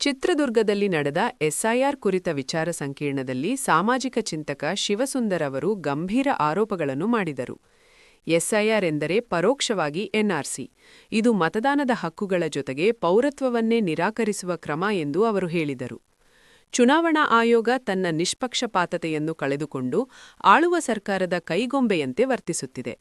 ಚಿತ್ರದುರ್ಗದಲ್ಲಿ ನಡೆದ ಎಸ್ಐಆರ್ ಕುರಿತ ವಿಚಾರ ಸಂಕಿರಣದಲ್ಲಿ ಸಾಮಾಜಿಕ ಚಿಂತಕ ಶಿವಸುಂದರ್ ಅವರು ಗಂಭೀರ ಆರೋಪಗಳನ್ನು ಮಾಡಿದರು. ಎಸ್ಐಆರ್ ಎಂದರೆ ಪರೋಕ್ಷವಾಗಿ ಎನ್ಆರ್ಸಿ. ಇದು ಮತದಾನದ ಹಕ್ಕುಗಳ ಜೊತೆಗೆ ಪೌರತ್ವವನ್ನೇ ನಿರಾಕರಿಸುವ ಕ್ರಮ ಎಂದು ಅವರು ಹೇಳಿದರು. ಚುನಾವಣಾ ಆಯೋಗ ತನ್ನ ನಿಷ್ಪಕ್ಷಪಾತತೆಯನ್ನು ಕಳೆದುಕೊಂಡು ಆಳುವ ಸರ್ಕಾರದ ಕೈಗೊಂಬೆಯಂತೆ ವರ್ತಿಸುತ್ತಿದೆ.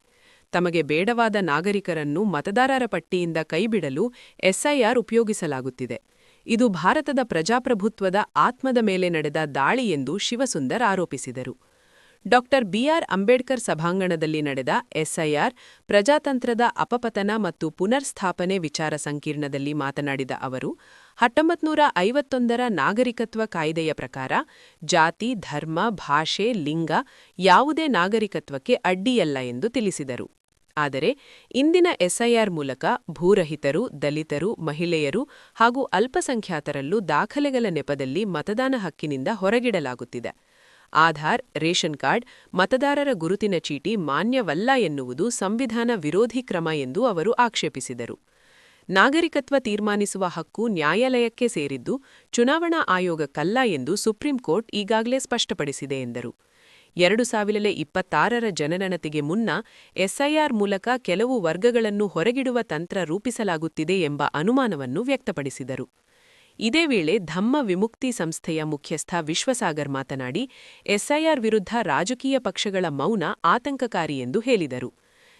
ತಮಗೆ ಬೇಡವಾದ ನಾಗರಿಕರನ್ನು ಮತದಾರರ ಪಟ್ಟಿಯಿಂದ ಕೈಬಿಡಲು ಎಸ್ಐಆರ್ ಉಪಯೋಗಿಸಲಾಗುತ್ತಿದೆ. ಇದು ಭಾರತದ ಪ್ರಜಾಪ್ರಭುತ್ವದ ಆತ್ಮದ ಮೇಲೆ ನಡೆದ ದಾಳಿ ಎಂದು ಶಿವಸುಂದರ್ ಆರೋಪಿಸಿದರು. ಡಾಕ್ಟರ್ ಬಿಆರ್ ಅಂಬೇಡ್ಕರ್ ಸಭಾಂಗಣದಲ್ಲಿ ನಡೆದ ಎಸ್ಐಆರ್ ಪ್ರಜಾತಂತ್ರದ ಅಪಪತನ ಮತ್ತು ಪುನರ್ಸ್ಥಾಪನೆ ವಿಚಾರ ಸಂಕಿರಣದಲ್ಲಿ ಮಾತನಾಡಿದ ಅವರು ಹತ್ತೊಂಬತ್ನೂರ ಐವತ್ತೊಂದರ ನಾಗರಿಕತ್ವ ಕಾಯ್ದೆಯ ಪ್ರಕಾರ ಜಾತಿ, ಧರ್ಮ, ಭಾಷೆ, ಲಿಂಗ ಯಾವುದೇ ನಾಗರಿಕತ್ವಕ್ಕೆ ಅಡ್ಡಿಯಲ್ಲ ಎಂದು ತಿಳಿಸಿದರು. ಆದರೆ ಇಂದಿನ ಎಸ್ಐಆರ್ ಮೂಲಕ ಭೂರಹಿತರು, ದಲಿತರು, ಮಹಿಳೆಯರು ಹಾಗೂ ಅಲ್ಪಸಂಖ್ಯಾತರಲ್ಲೂ ದಾಖಲೆಗಳ ನೆಪದಲ್ಲಿ ಮತದಾನ ಹಕ್ಕಿನಿಂದ ಹೊರಗಿಡಲಾಗುತ್ತಿದೆ. ಆಧಾರ್, ರೇಷನ್ ಕಾರ್ಡ್, ಮತದಾರರ ಗುರುತಿನ ಚೀಟಿ ಮಾನ್ಯವಲ್ಲ ಎನ್ನುವುದು ಸಂವಿಧಾನ ವಿರೋಧಿ ಕ್ರಮ ಎಂದು ಅವರು ಆಕ್ಷೇಪಿಸಿದರು. ನಾಗರಿಕತ್ವ ತೀರ್ಮಾನಿಸುವ ಹಕ್ಕು ನ್ಯಾಯಾಲಯಕ್ಕೆ ಸೇರಿದ್ದು ಚುನಾವಣಾ ಆಯೋಗಕ್ಕಲ್ಲ ಎಂದು ಸುಪ್ರೀಂ ಕೋರ್ಟ್ ಈಗಾಗಲೇ ಸ್ಪಷ್ಟಪಡಿಸಿದೆ ಎಂದರು. ಎರಡು ಸಾವಿರದ ಇಪ್ಪತ್ತಾರರ ಜನಗಣತಿಗೆ ಮುನ್ನ ಎಸ್ಐಆರ್ ಮೂಲಕ ಕೆಲವು ವರ್ಗಗಳನ್ನು ಹೊರಗಿಡುವ ತಂತ್ರ ರೂಪಿಸಲಾಗುತ್ತಿದೆ ಎಂಬ ಅನುಮಾನವನ್ನು ವ್ಯಕ್ತಪಡಿಸಿದರು. ಇದೇ ವೇಳೆ ಧಮ್ಮ ವಿಮುಕ್ತಿ ಸಂಸ್ಥೆಯ ಮುಖ್ಯಸ್ಥ ವಿಶ್ವಸಾಗರ್ ಮಾತನಾಡಿ, ಎಸ್ಐಆರ್ ವಿರುದ್ಧ ರಾಜಕೀಯ ಪಕ್ಷಗಳ ಮೌನ ಆತಂಕಕಾರಿ ಎಂದು ಹೇಳಿದರು.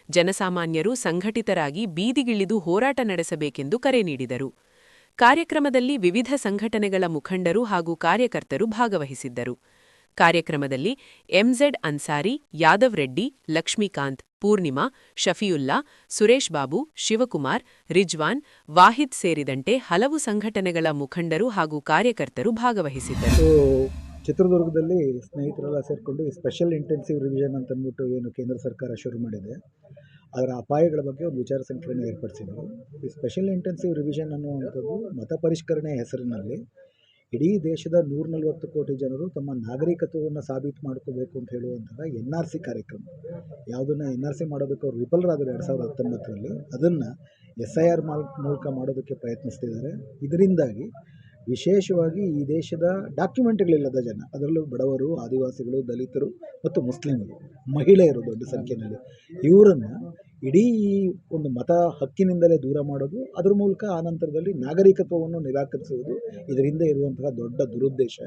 ಜನಸಾಮಾನ್ಯರು ಸಂಘಟಿತರಾಗಿ ಬೀದಿಗಿಳಿದು ಹೋರಾಟ ನಡೆಸಬೇಕೆಂದು ಕರೆ ನೀಡಿದರು. ಕಾರ್ಯಕ್ರಮದಲ್ಲಿ ವಿವಿಧ ಸಂಘಟನೆಗಳ ಮುಖಂಡರು ಹಾಗೂ ಕಾರ್ಯಕರ್ತರು ಭಾಗವಹಿಸಿದ್ದರು. ಕಾರ್ಯಕ್ರಮದಲ್ಲಿ ಎಂಝೆಡ್ ಅನ್ಸಾರಿ, ಯಾದವ್ ರೆಡ್ಡಿ, ಲಕ್ಷ್ಮೀಕಾಂತ್, ಪೂರ್ಣಿಮಾ, ಶಫಿಯುಲ್ಲಾ, ಸುರೇಶ್ ಬಾಬು, ಶಿವಕುಮಾರ್, ರಿಜ್ವಾನ್, ವಾಹಿದ್ ಸೇರಿದಂತೆ ಹಲವು ಸಂಘಟನೆಗಳ ಮುಖಂಡರು ಹಾಗೂ ಕಾರ್ಯಕರ್ತರು ಭಾಗವಹಿಸಿದ್ದರು. ಚಿತ್ರದುರ್ಗದಲ್ಲಿ ಸ್ನೇಹಿತರೆಲ್ಲ ಸೇರಿಕೊಂಡು ಸ್ಪೆಷಲ್ ಇಂಟೆನ್ಸಿವ್ ರಿವಿಷನ್ ಅಂತ ಅಂದ್ಬಿಟ್ಟು ಏನು ಕೇಂದ್ರ ಸರ್ಕಾರ ಶುರು ಮಾಡಿದೆ. ಅದರ ಅಪಾಯಗಳ ಬಗ್ಗೆ ಒಂದು ವಿಚಾರ ಸಂಕಿರಣ ಏರ್ಪಡಿಸಿದರು. ಈ ಸ್ಪೆಷಲ್ ಇಂಟೆನ್ಸಿವ್ ರಿವಿಷನ್ ಅನ್ನುವಂಥದ್ದು ಮತ ಪರಿಷ್ಕರಣೆ ಹೆಸರಿನಲ್ಲಿ ಇಡೀ ದೇಶದ ನೂರ ನಲವತ್ತು ಕೋಟಿ ಜನರು ತಮ್ಮ ನಾಗರಿಕತ್ವವನ್ನು ಸಾಬೀತು ಮಾಡ್ಕೋಬೇಕು ಅಂತ ಹೇಳುವಂತಹ ಎನ್ ಆರ್ ಸಿ ಕಾರ್ಯಕ್ರಮ. ಯಾವುದನ್ನು ಎನ್ ಆರ್ ಸಿ ಮಾಡೋದಕ್ಕೆ ಅವ್ರು ವಿಫಲರಾದರು ಎರಡು ಸಾವಿರದ ಹತ್ತೊಂಬತ್ತರಲ್ಲಿ. ಅದನ್ನು ಎಸ್ ಐ ಆರ್ ಮೂಲಕ ಮಾಡೋದಕ್ಕೆ ಪ್ರಯತ್ನಿಸ್ತಿದ್ದಾರೆ. ಇದರಿಂದಾಗಿ ವಿಶೇಷವಾಗಿ ಈ ದೇಶದ ಡಾಕ್ಯುಮೆಂಟ್ಗಳಿಲ್ಲದ ಜನ, ಅದರಲ್ಲೂ ಬಡವರು, ಆದಿವಾಸಿಗಳು, ದಲಿತರು ಮತ್ತು ಮುಸ್ಲಿಮರು, ಮಹಿಳೆಯರು ದೊಡ್ಡ ಸಂಖ್ಯೆಯಲ್ಲಿ. ಇವರನ್ನು ಇಡೀ ಒಂದು ಮತ ಹಕ್ಕಿನಿಂದಲೇ ದೂರ ಮಾಡೋದು, ಅದ್ರ ಮೂಲಕ ಆ ನಂತರದಲ್ಲಿ ನಾಗರಿಕತ್ವವನ್ನು ನಿರಾಕರಿಸುವುದು ಇದರಿಂದ ಇರುವಂತಹ ದೊಡ್ಡ ದುರುದ್ದೇಶ.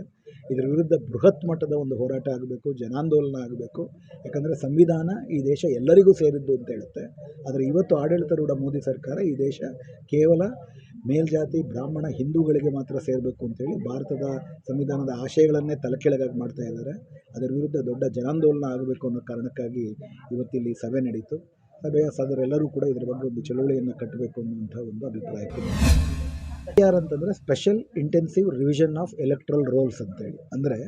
ಇದರ ವಿರುದ್ಧ ಬೃಹತ್ ಮಟ್ಟದ ಒಂದು ಹೋರಾಟ ಆಗಬೇಕು, ಜನಾಂದೋಲನ ಆಗಬೇಕು. ಯಾಕಂದರೆ ಸಂವಿಧಾನ ಈ ದೇಶ ಎಲ್ಲರಿಗೂ ಸೇರಿದ್ದು ಅಂತ ಹೇಳುತ್ತೆ. ಆದರೆ ಇವತ್ತು ಆಡಳಿತಾರೂಢ ಮೋದಿ ಸರ್ಕಾರ ಈ ದೇಶ ಕೇವಲ ಮೇಲ್ಜಾತಿ, ಬ್ರಾಹ್ಮಣ, ಹಿಂದೂಗಳಿಗೆ ಮಾತ್ರ ಸೇರಬೇಕು ಅಂತೇಳಿ ಭಾರತದ ಸಂವಿಧಾನದ ಆಶಯಗಳನ್ನೇ ತಲೆಕೆಳಗಾಗಿ ಮಾಡ್ತಾ ಇದ್ದಾರೆ. ಅದರ ವಿರುದ್ಧ ದೊಡ್ಡ ಜನಾಂದೋಲನ ಆಗಬೇಕು ಅನ್ನೋ ಕಾರಣಕ್ಕಾಗಿ ಇವತ್ತಿಲ್ಲಿ ಸಭೆ ನಡೀತು. ಸಭೆಯ ಸದರೆಲ್ಲರೂ ಕೂಡ ಇದರ ಬಗ್ಗೆ ಒಂದು ಚಳುವಳಿಯನ್ನು ಕಟ್ಟಬೇಕು ಅನ್ನುವಂಥ ಒಂದು ಅಭಿಪ್ರಾಯ ಯಾರು ಅಂತಂದರೆ special intensive revision of electoral rolls ಅಂತೇಳಿ. ಅಂದರೆ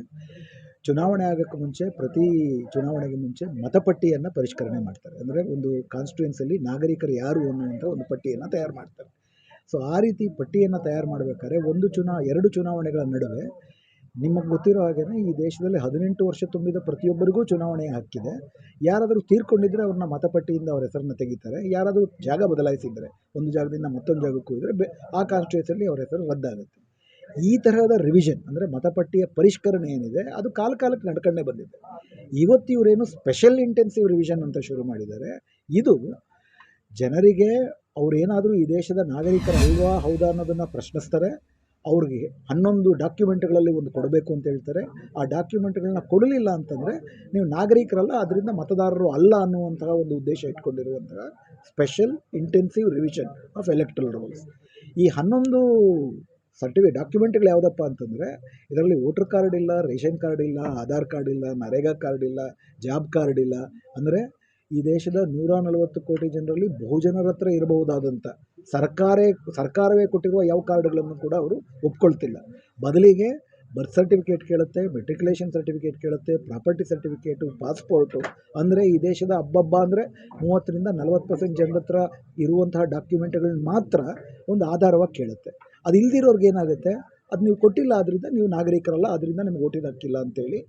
ಚುನಾವಣೆ ಆಗೋಕ್ಕೆ ಮುಂಚೆ, ಪ್ರತಿ ಚುನಾವಣೆಗೆ ಮುಂಚೆ ಮತಪಟ್ಟಿಯನ್ನು ಪರಿಷ್ಕರಣೆ ಮಾಡ್ತಾರೆ. ಅಂದರೆ ಒಂದು ಕಾನ್ಸ್ಟಿಟ್ಯೂನ್ಸಲ್ಲಿ ನಾಗರಿಕರು ಯಾರು ಅನ್ನುವಂಥ ಒಂದು ಪಟ್ಟಿಯನ್ನು ತಯಾರು ಮಾಡ್ತಾರೆ. ಸೊ ಆ ರೀತಿ ಪಟ್ಟಿಯನ್ನು ತಯಾರು ಮಾಡಬೇಕಾದ್ರೆ ಒಂದು ಚುನಾ, ಎರಡು ಚುನಾವಣೆಗಳ ನಡುವೆ ನಿಮಗೆ ಗೊತ್ತಿರೋ ಹಾಗೆ ಈ ದೇಶದಲ್ಲಿ ಹದಿನೆಂಟು ವರ್ಷ ತುಂಬಿದ ಪ್ರತಿಯೊಬ್ಬರಿಗೂ ಚುನಾವಣೆ ಹಕ್ಕಿದೆ. ಯಾರಾದರೂ ತೀರ್ಕೊಂಡಿದ್ದರೆ ಅವ್ರನ್ನ ಮತಪಟ್ಟಿಯಿಂದ ಅವ್ರ ಹೆಸರನ್ನು ತೆಗಿತಾರೆ. ಯಾರಾದರೂ ಜಾಗ ಬದಲಾಯಿಸಿದರೆ, ಒಂದು ಜಾಗದಿಂದ ಮತ್ತೊಂದು ಜಾಗಕ್ಕೆ ಹೋದರೆ ಬೆ ಆ ಕಾನ್ಸ್ಟಿಟ್ಯೂನ್ಸಲ್ಲಿ ಅವ್ರ ಹೆಸರು ರದ್ದಾಗುತ್ತೆ. ಈ ತರಹದ ರಿವಿಷನ್ ಅಂದರೆ ಮತಪಟ್ಟಿಯ ಪರಿಷ್ಕರಣೆ ಏನಿದೆ, ಅದು ಕಾಲ ಕಾಲಕ್ಕೆ ನಡ್ಕೊಂಡೇ ಬಂದಿದೆ. ಇವತ್ತು ಇವರೇನು ಸ್ಪೆಷಲ್ ಇಂಟೆನ್ಸಿವ್ ರಿವಿಷನ್ ಅಂತ ಶುರು ಮಾಡಿದ್ದಾರೆ. ಇದು ಜನರಿಗೆ ಅವರೇನಾದರೂ ಈ ದೇಶದ ನಾಗರಿಕರಲ್ವಾ ಹೌದಾ ಅನ್ನೋದನ್ನು ಪ್ರಶ್ನಿಸ್ತಾರೆ. ಅವ್ರಿಗೆ ಹನ್ನೊಂದು ಡಾಕ್ಯುಮೆಂಟ್ಗಳಲ್ಲಿ ಒಂದು ಕೊಡಬೇಕು ಅಂತ ಹೇಳ್ತಾರೆ. ಆ ಡಾಕ್ಯುಮೆಂಟ್ಗಳನ್ನ ಕೊಡಲಿಲ್ಲ ಅಂತಂದರೆ ನೀವು ನಾಗರಿಕರಲ್ಲ ಅದರಿಂದ ಮತದಾರರು ಅಲ್ಲ ಅನ್ನುವಂತಹ ಒಂದು ಉದ್ದೇಶ ಇಟ್ಕೊಂಡಿರುವಂತಹ special intensive revision of electoral rolls ಈ ಹನ್ನೊಂದು ಸರ್ಟಿಫಿಕೇಟ್ ಡಾಕ್ಯುಮೆಂಟ್ಗಳು ಯಾವುದಪ್ಪ ಅಂತಂದರೆ ಇದರಲ್ಲಿ ವೋಟರ್ ಕಾರ್ಡ್ ಇಲ್ಲ, ರೇಷನ್ ಕಾರ್ಡ್ ಇಲ್ಲ, ಆಧಾರ್ ಕಾರ್ಡ್ ಇಲ್ಲ, ನರೇಗಾ ಕಾರ್ಡ್ ಇಲ್ಲ, ಜಾಬ್ ಕಾರ್ಡ್ ಇಲ್ಲ. ಅಂದರೆ ಈ ದೇಶದ ನೂರ ನಲವತ್ತು ಕೋಟಿ ಜನರಲ್ಲಿ ಬಹುಜನರ ಹತ್ರ ಇರಬಹುದಾದಂಥ ಸರ್ಕಾರೇ, ಸರ್ಕಾರವೇ ಕೊಟ್ಟಿರುವ ಯಾವ ಕಾರ್ಡ್ಗಳನ್ನು ಕೂಡ ಅವರು ಒಪ್ಕೊಳ್ತಿಲ್ಲ. ಬದಲಿಗೆ ಬರ್ತ್ ಸರ್ಟಿಫಿಕೇಟ್ ಕೇಳುತ್ತೆ, ಮೆಟ್ರಿಕ್ಯುಲೇಷನ್ ಸರ್ಟಿಫಿಕೇಟ್ ಕೇಳುತ್ತೆ, ಪ್ರಾಪರ್ಟಿ ಸರ್ಟಿಫಿಕೇಟು, ಪಾಸ್ಪೋರ್ಟು, ಅಂದರೆ ಈ ದೇಶದ ಹಬ್ಬಬ್ಬ ಅಂದರೆ ಮೂವತ್ತರಿಂದ ನಲವತ್ತು ಪರ್ಸೆಂಟ್ ಜನರ ಹತ್ರ ಇರುವಂತಹ ಡಾಕ್ಯುಮೆಂಟ್ಗಳನ್ನ ಮಾತ್ರ ಒಂದು ಆಧಾರವಾಗಿ ಕೇಳುತ್ತೆ. ಅದು ಇಲ್ದಿರೋರ್ಗೆ ಏನಾಗುತ್ತೆ? ಅದು ನೀವು ಕೊಟ್ಟಿಲ್ಲ ಆದ್ದರಿಂದ ನೀವು ನಾಗರಿಕರಲ್ಲ ಆದ್ದರಿಂದ ನಿಮ್ಗೆ ಓಟಿನ ಹಾಕಿಲ್ಲ ಅಂತೇಳಿ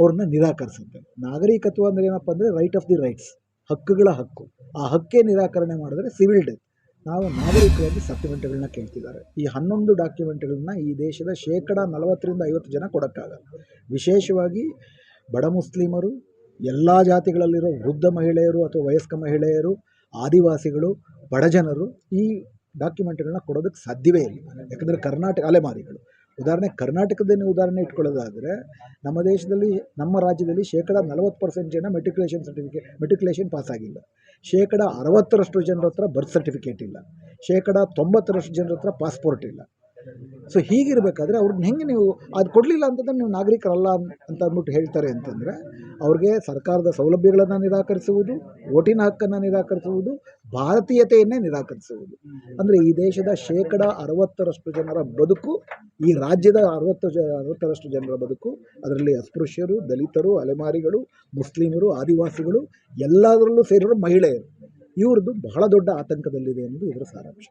ಅವ್ರನ್ನ ನಿರಾಕರಿಸುತ್ತೆ. ನಾಗರಿಕತ್ವ ಅಂದರೆ ಏನಪ್ಪ ಅಂದರೆ ರೈಟ್ ಆಫ್ ದಿ ರೈಟ್ಸ್ ಹಕ್ಕುಗಳ ಹಕ್ಕು. ಆ ಹಕ್ಕೇ ನಿರಾಕರಣೆ ಮಾಡಿದ್ರೆ ಸಿವಿಲ್ ಡೆತ್ ನಾವು ನಾಗರಿಕವಾಗಿ ಸಪ್ಲಿಮೆಂಟ್ಗಳನ್ನ ಕೇಳ್ತಿದ್ದಾರೆ. ಈ ಹನ್ನೊಂದು ಡಾಕ್ಯುಮೆಂಟ್ಗಳನ್ನ ಈ ದೇಶದ ಶೇಕಡ ನಲವತ್ತರಿಂದ ಐವತ್ತು ಜನ ಕೊಡೋಕ್ಕಾಗಲ್ಲ. ವಿಶೇಷವಾಗಿ ಬಡ ಮುಸ್ಲಿಮರು, ಎಲ್ಲ ಜಾತಿಗಳಲ್ಲಿರೋ ವೃದ್ಧ ಮಹಿಳೆಯರು ಅಥವಾ ವಯಸ್ಕ ಮಹಿಳೆಯರು, ಆದಿವಾಸಿಗಳು ಬಡಜನರು ಈ ಡಾಕ್ಯುಮೆಂಟ್ಗಳನ್ನ ಕೊಡೋದಕ್ಕೆ ಸಾಧ್ಯವೇ ಇಲ್ಲ. ಯಾಕಂದರೆ ಕರ್ನಾಟಕ ಅಲೆಮಾರಿಗಳು. ಉದಾಹರಣೆ ಕರ್ನಾಟಕದಲ್ಲಿ ಉದಾಹರಣೆ ಇಟ್ಕೊಳ್ಳೋದಾದರೆ, ನಮ್ಮ ದೇಶದಲ್ಲಿ, ನಮ್ಮ ರಾಜ್ಯದಲ್ಲಿ ಶೇಕಡ ನಲವತ್ತು ಪರ್ಸೆಂಟ್ ಜನ ಮೆಟ್ರಿಕ್ಯುಲೇಷನ್ ಸರ್ಟಿಫಿಕೇಟ್ ಮೆಟ್ರಿಕ್ಯುಲೇಷನ್ ಪಾಸ್ ಆಗಿಲ್ಲ. ಶೇಕಡ ಅರವತ್ತರಷ್ಟು ಜನರ ಹತ್ರ ಬರ್ತ್ ಸರ್ಟಿಫಿಕೇಟ್ ಇಲ್ಲ. ಶೇಕಡ ತೊಂಬತ್ತರಷ್ಟು ಜನರ ಹತ್ರ ಪಾಸ್ಪೋರ್ಟ್ ಇಲ್ಲ. ಸೊ ಹೀಗಿರಬೇಕಾದ್ರೆ ಅವ್ರನ್ನ ಹೆಂಗೆ ನೀವು ಅದು ಕೊಡಲಿಲ್ಲ ಅಂತಂದ್ರೆ ನೀವು ನಾಗರಿಕರಲ್ಲ ಅಂತ ಅಂದ್ಬಿಟ್ಟು ಹೇಳ್ತಾರೆ ಅಂತಂದರೆ ಅವ್ರಿಗೆ ಸರ್ಕಾರದ ಸೌಲಭ್ಯಗಳನ್ನು ನಿರಾಕರಿಸುವುದು ಓಟಿನ ಹಕ್ಕನ್ನು ನಿರಾಕರಿಸುವುದು, ಭಾರತೀಯತೆಯನ್ನೇ ನಿರಾಕರಿಸುವುದು. ಅಂದರೆ ಈ ದೇಶದ ಶೇಕಡ ಅರವತ್ತರಷ್ಟು ಜನರ ಬದುಕು, ಈ ರಾಜ್ಯದ ಅರವತ್ತು ಜ, ಅರವತ್ತರಷ್ಟು ಜನರ ಬದುಕು, ಅದರಲ್ಲಿ ಅಸ್ಪೃಶ್ಯರು, ದಲಿತರು, ಅಲೆಮಾರಿಗಳು, ಮುಸ್ಲಿಮರು, ಆದಿವಾಸಿಗಳು, ಎಲ್ಲದರಲ್ಲೂ ಸೇರಿರೋ ಮಹಿಳೆಯರು. ಇವ್ರದ್ದು ಬಹಳ ದೊಡ್ಡ ಆತಂಕದಲ್ಲಿದೆ ಅನ್ನೋದು ಇದರ ಸಾರಾಂಶ.